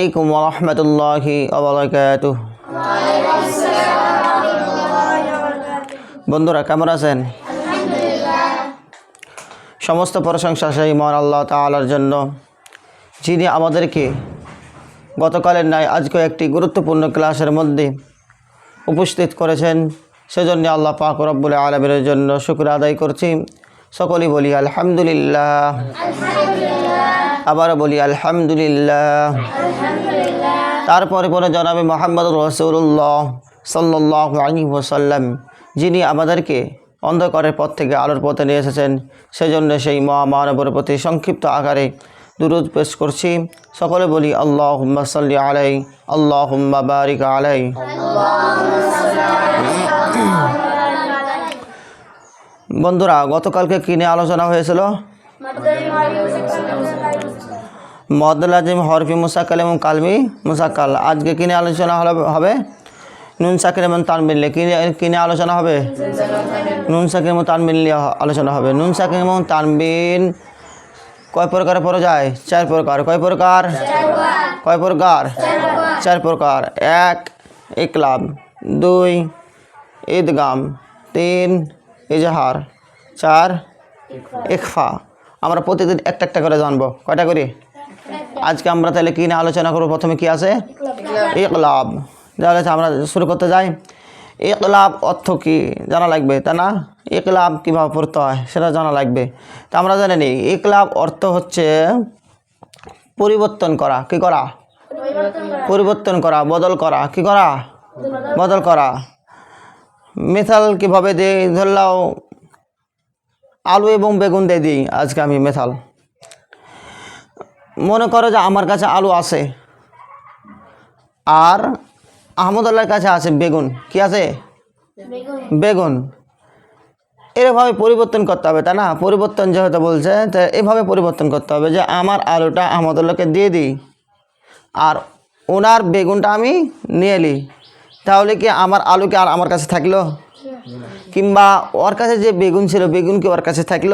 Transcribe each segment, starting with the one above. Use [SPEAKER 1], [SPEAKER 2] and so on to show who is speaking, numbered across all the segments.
[SPEAKER 1] আলাইকুম রহমতুল্লাহি আবরাকাত বন্ধুরা কেমন আছেন? সমস্ত প্রশংসা সেই মহান আল্লাহ তালার জন্য যিনি আমাদেরকে গতকালের ন্যায় আজকে একটি গুরুত্বপূর্ণ ক্লাসের মধ্যে উপস্থিত করেছেন। সেজন্য আল্লাহ পাক রব্বুল আলমের জন্য শুক্র আদায় করছি। সকলেই বলি আলহামদুলিল্লাহ। আবার বলি আলহামদুলিল্লাহ। তারপরে পরে জনাবে মোহাম্মদ রসুল্লাহ সাল্লাহ আলী ওসাল্লাম যিনি আমাদেরকে অন্ধকারের পথ থেকে আলোর পথে নিয়ে এসেছেন সেজন্য সেই মহামানবের প্রতি সংক্ষিপ্ত আকারে দুরুদ পেশ করছি। সকলে বলি আল্লাহ সাল্লি আলাই আল্লাহ হুম্মা বারিক আলাই বন্ধুরা গতকালকে কিনে আলোচনা হয়েছিল? মদলাজিম হরফি মুসাকাল এবং কালমি মুসাকাল আজকে কিনে আলোচনা হবে নুন, সাকির এবং তানবিন নিয়ে। কিনে কিনে আলোচনা হবে? নুন, সাকির এবং হ- আলোচনা হবে। নুন, সাকির এবং তানবিন কয় প্রকারে পড়া যায়? চার প্রকার। কয় প্রকার? কয় প্রকার? চার প্রকার। এক, ইকলাম। দুই, ঈদগাম। তিন, ইজহার। চার, ইকফা। আমরা প্রতিদিন একটা একটা করে জানব। কয়টা করি? আজকে আমরা তাহলে কি নিয়ে আলোচনা করব? প্রথমে কি আছে? ইকলাব। তাহলে আমরা শুরু করতে যাই। ইকলাব অর্থ কি? জানা লাগবে তা না? ইকলাব কীভাবে পড়তে হয়, সেটা জানা লাগবে। তা আমরা জানি নি ইকলাব অর্থ হচ্ছে পরিবর্তন করা। কি করা? পরিবর্তন করা, বদল করা। কি করা? বদল করা। মেথাল কীভাবে দিই? ধরলাও আলু এবং বেগুন দিয়ে দিই আজকে আমি মেথাল। মনে করো যে আমার কাছে আলু আছে আর আহমদুল্লাহর কাছে আছে বেগুন। কি আছে? বেগুন। এরভাবে পরিবর্তন করতে হবে তা না? পরিবর্তন যেহেতু বলছে তা এভাবে পরিবর্তন করতে হবে যে আমার আলুটা আহমদুল্লাহকে দিয়ে দিই আর ওনার বেগুনটা আমি নিয়ে নিই। তাহলে কি আমার আলু কি আর আমার কাছে থাকল? কিংবা ওর কাছে যে বেগুন ছিল, বেগুন কি ওর কাছে থাকল?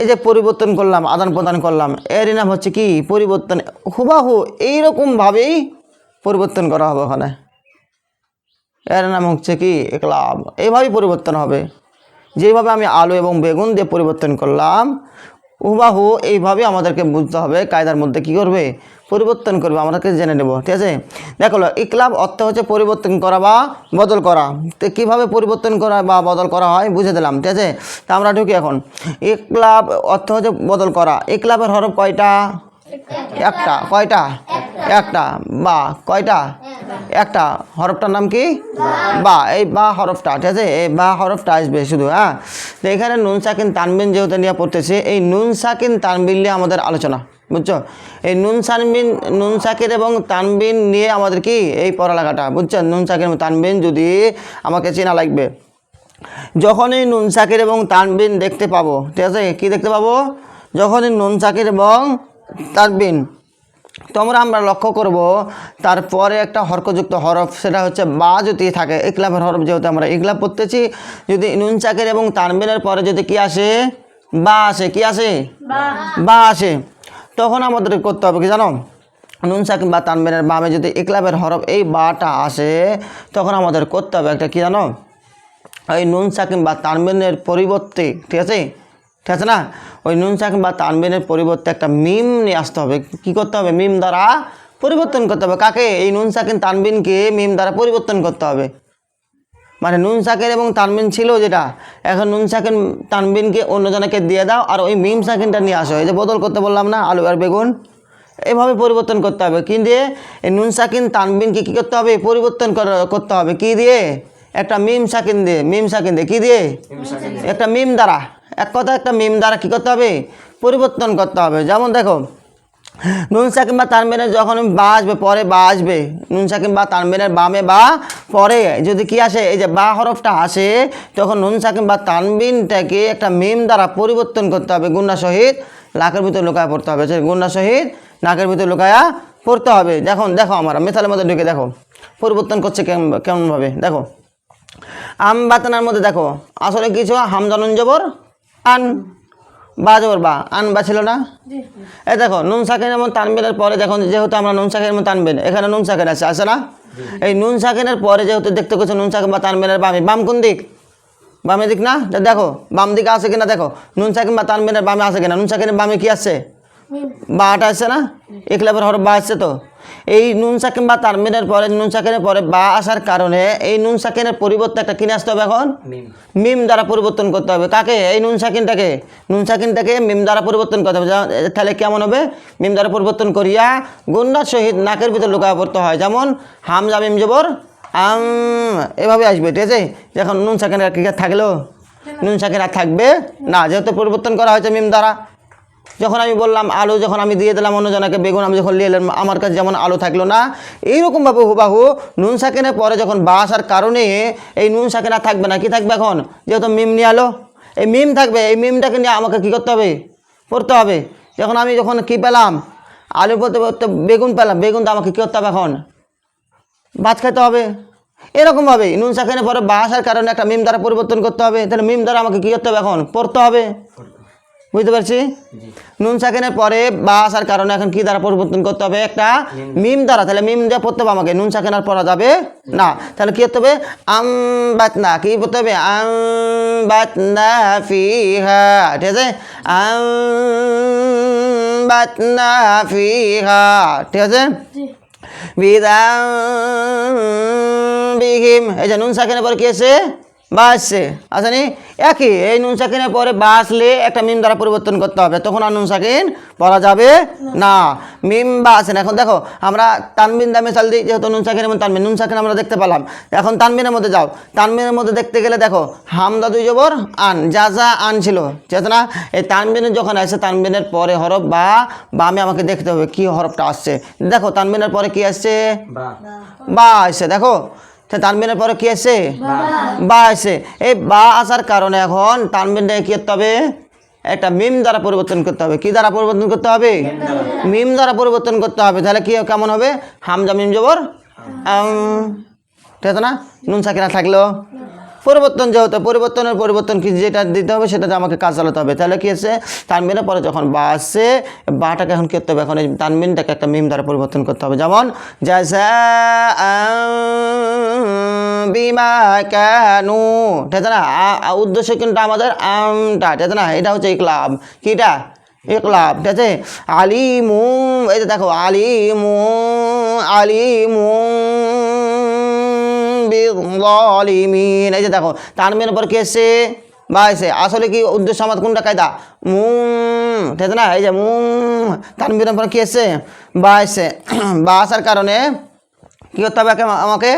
[SPEAKER 1] এই যে পরিবর্তন করলাম, আদান প্রদান করলাম এর নাম হচ্ছে কি? পরিবর্তন, হুবাহু এইরকমভাবেই পরিবর্তন করা হবে ওখানে। এর নাম হচ্ছে কি? একলাভ। এইভাবেই পরিবর্তন হবে। যেভাবে আমি আলু এবং বেগুন দিয়ে পরিবর্তন করলাম, হুবাহু এইভাবে আমাদেরকে বুঝতে হবে, কায়দার মধ্যে কি করবে? পরিবর্তন করবে আমাদেরকে জেনে নেব ঠিক আছে? দেখো ইকলাব অর্থ হচ্ছে পরিবর্তন করা বা বদল করা। তো কীভাবে পরিবর্তন করা বা বদল করা হয় বুঝে দিলাম ঠিক আছে? তা আমরা ঢুকি এখন। ইকলাব অর্থ হচ্ছে বদল করা। ইকলাবের হরফ কয়টা? একটা। কয়টা? একটা, বা, কয়টা? একটা, হরফটার নাম কি? বা, এই বা হরফটা, ঠিক আছে? এই বা হরফটা আসবে শুধু হ্যাঁ? তো এখানে নুন, সাকিন, তানবিন যেহেতু নিয়ে পড়তেছে, এই নুন, সাকিন, তানবিন নিয়ে আমাদের আলোচনা, বুঝছ? এই নুন, সানবিন, নুন সাকির এবং তানবিন নিয়ে আমাদের কি? এই পড়ালেখাটা, বুঝছ? নুন সাকির তানবিন যদি আমাকে চেনা লাগবে। যখনই নুন সাকির এবং তানবিন দেখতে পাবো, ঠিক আছে? কী দেখতে পাবো? যখনই নুন সাকির এবং তানবিন তোমরা আমরা লক্ষ্য করব তারপরে একটা হরকযুক্ত হরফ সেটা হচ্ছে বা যদি থাকে ইকলাফের হরফ যেহেতু আমরা ইকলাফ পড়তেছি যদি নুন চাকের এবং তানবিনের পরে যদি কি আসে? বা আসে কি আসে? বা। আসে। তখন আমাদের করতে হবে কি জানো? নুন সাকিব বা তানবিনের বামে যদি ইকলাফের হরফ এই বাটা আসে তখন আমাদের করতে হবে একটা কি জানো? ওই নুন সাকিম বা তানবিনের পরিবর্তে ঠিক আছে? ঠিক আছে না? ওই নুন সাকিম বা তানবিনের পরিবর্তে একটা মিম নিয়ে আসতে হবে। কি করতে হবে? মিম দ্বারা পরিবর্তন করতে হবে। কাকে? এই নুন সাকিন তানবিনকে মিম দ্বারা পরিবর্তন করতে হবে। মানে নুন সাকিন এবং তানবিন ছিল যেটা। এখন নুন সাকিন তানবিনকে অন্যজনকে দিয়ে দাও আর ওই মিম সাকিনটা নিয়ে আসো। এই যে বদল করতে বললাম না? আলু আর বেগুন। এভাবে পরিবর্তন করতে হবে। কি দিয়ে? এই নুন সাকিন তানবিনকে কী করতে হবে? পরিবর্তন করা- করতে হবে। কী দিয়ে? একটা মিম সাকিন দিয়ে মিম সাকিন দিয়ে। কী দিয়ে। একটা মিম দ্বারা। এক কথা একটা মিম দ্বারা কী করতে হবে? পরিবর্তন করতে হবে। যেমন দেখো, নুন সাকিম বা তানবিনের যখন বা আসবে, পরে বা আসবে, নুন সাকিম বা তানবিনের বামে বা পরে, যদি কি আসে, এই যে বা হরফটা আসে, তখন নুন সাকিম বা তানবিনটাকে একটা মিম দ্বারা পরিবর্তন করতে হবে। গুন্না সহিত নাকের ভিতরে লুকায় পড়তে হবে। সে গুন্না সহিত নাকের ভিতরে লুকায়া পড়তে হবে। দেখুন, দেখো আমার মেথালের মধ্যে ঢুকে দেখো, পরিবর্তন করছে কেমন কেমনভাবে। দেখো, আম বাতানার মধ্যে দেখো, আসলে কিছু হামজানুন জবর আন বা জবর বা আন বা ছিল না? এ দেখো নুন সাকিন এবং তানবিনের পরে দেখো যেহেতু আমরা নুন শাকের এবং তানবিন এখানে নুন সাকিন আছে আসে না? এই নুন সাকিনের পরে যেহেতু দেখতে পাচ্ছ নুন সাকিন বা তানবিনের বামে বাম কোন দিক? বামে দিক না? দেখো বাম দিকে আছে কিনা দেখো? নুন সাকিন বা তানবিনের বামে আছে কিনা? নুন সাকিনের বামে কি আছে? বাটা আছে না? একলাবের হরফ বা আসছে তো। এই নুন সাকিন বা তানবিনের পরে নুন সাকিনের পরে বা আসার কারণে এই নুন সাকিনের পরিবর্তে একটা কিনে আসতে হবে এখন? মিম। দ্বারা পরিবর্তন করতে হবে। কাকে? এই নুন সাকিনটাকে। নুন সাকিনটাকে মিম দ্বারা পরিবর্তন করতে হবে। তাহলে কেমন হবে? মিম দ্বারা পরিবর্তন করিয়া গুন্ডার সহিত নাকের ভিতরে লুকায় পড়তে হয়। যেমন হামজা মিম জবর আম এভাবে আসবে ঠিক আছে? যখন নুন সাকিনের কি থাকল? নুন সাকিন আর থাকবে না। যেহেতু পরিবর্তন করা হয়েছে মিম দ্বারা। যখন আমি বললাম আলু, যখন আমি দিয়ে দিলাম অন্যজনকে বেগুন, আমি যখন নিয়ে এলাম, আমার কাছে যেমন আলু থাকল না, এইরকমভাবে হুবাহু নুন সাকিনের পরে যখন বা আসার কারণে এই নুন সাকিন থাকবে না, কি থাকবে এখন? যেহেতু মিম নিয়ে আলো এই মিম থাকবে, এই মিমটাকে নিয়ে আমাকে কী করতে হবে? পড়তে হবে। যখন আমি যখন কী পেলাম? আলু পড়তে পড়তে বেগুন পেলাম, বেগুন তো আমাকে কী করতে হবে এখন? ভাত খেতে হবে। এরকমভাবে নুন সাকিনের পরে বা আসার কারণে একটা মিম দ্বারা পরিবর্তন করতে হবে। তাহলে মিম দ্বারা আমাকে কী করতে হবে এখন? পড়তে হবে। বুঝতে পারছি? নুন সাকিনের পরে বা আসার কারণে এখন কি দ্বারা পরিবর্তন করতে হবে? একটা মিম দ্বারা তাহলে মিম দিয়ে পড়তে হবে আমাকে। নুন সাকিন আর পড়া যাবে না। তাহলে কি করতে হবে? আম বাত না কি পড়তে হবে? আম বাতনা ফিহা ঠিক আছে? আম বাতনা ফিহা ঠিক আছে? বিদাম বিহিম। এই যে নুন সাকিনের পরে কি আছে? বা আসছে আসেনি একই এই নুন সাকিনের পরে বা আসলে একটা মিম দ্বারা পরিবর্তন করতে হবে। তখন আর নুন সাকিন পড়া যাবে না। মিম বা আসে না এখন দেখো আমরা তানবিন দা মিসাল দিই যেহেতু নুন সাকিন এবং তানবিন। নুন সাকিন আমরা দেখতে পেলাম। এখন তানবিনের মধ্যে যাও। তানবিনের মধ্যে দেখতে গেলে দেখো হামদা দুই জবর আন। যা যা আন ছিল। আছে না? এই তানবিনের যখন আসে তানবিনের পরে হরফ বা বামে আমাকে দেখতে হবে কি হরফটা আসছে। দেখো তানবিনের পরে কি আসছে? বা আসছে। দেখো তা তানবিনের পরে কি আছে? বা আছে। এই বা আসার কারণে এখন তানবিনটাকে কি করতে হবে? একটা মিম দ্বারা পরিবর্তন করতে হবে। কি দ্বারা পরিবর্তন করতে হবে? মিম দ্বারা পরিবর্তন। করতে হবে। তাহলে কি কেমন হবে? হামজা মিম জবর? ঠিক আছে না? নুন সাকিরা থাকল। পরিবর্তন যেহেতু, পরিবর্তনের পরিবর্তন কি যেটা দিতে হবে সেটাতে আমাকে কাজ চালাতে হবে। তাহলে কি আছে তানবিনের পরে যখন বা আসছে, বাটাকে এখন করতে হবে? এখন এই তানবিনটাকে একটা মিম দ্বারা পরিবর্তন করতে হবে। যেমন জাজা বিমা কানু ঠিক না? উদ্দেশ্য কিন্তু আমাদের? আমটা, ঠিক না? এটা হচ্ছে ইকলাব। কিটা? ইকলাব, ঠিক আছে? আলিমু এই যে দেখো আলিমু আলিমু এই যে দেখো তানবিনের পর কি এসছে? বা এসে আসলে কি উদ্দেশ্য আমার কোনটা কায়দা? মুম। ঠিক না? এই যে মুম। তানবিনের পর কি এসছে? বা এসে বা আসার কারণে কী করতে হবে? আমাকে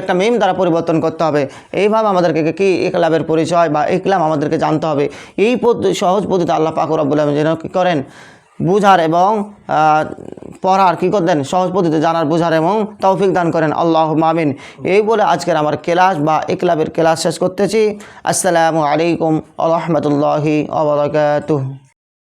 [SPEAKER 1] একটা মিম দ্বারা পরিবর্তন করতে হবে। এইভাবে আমাদেরকে কি ইকলাবের পরিচয় বা ইকলাম আমাদেরকে জানতে হবে। এই সহজ পদ্ধতি আল্লাহ পাকুর আব্বুল আলম যেন কী করেন? বুঝার এবং পড়ার কী করতেন? সহজ পদ্ধতি জানার, বোঝার এবং তৌফিক দান করেন। আল্লাহ মামিন এই বলে আজকের আমার ক্লাস বা ইকলাবের ক্লাস শেষ করতেছি। আসসালামু আলাইকুম আ রহমতুল্লাহি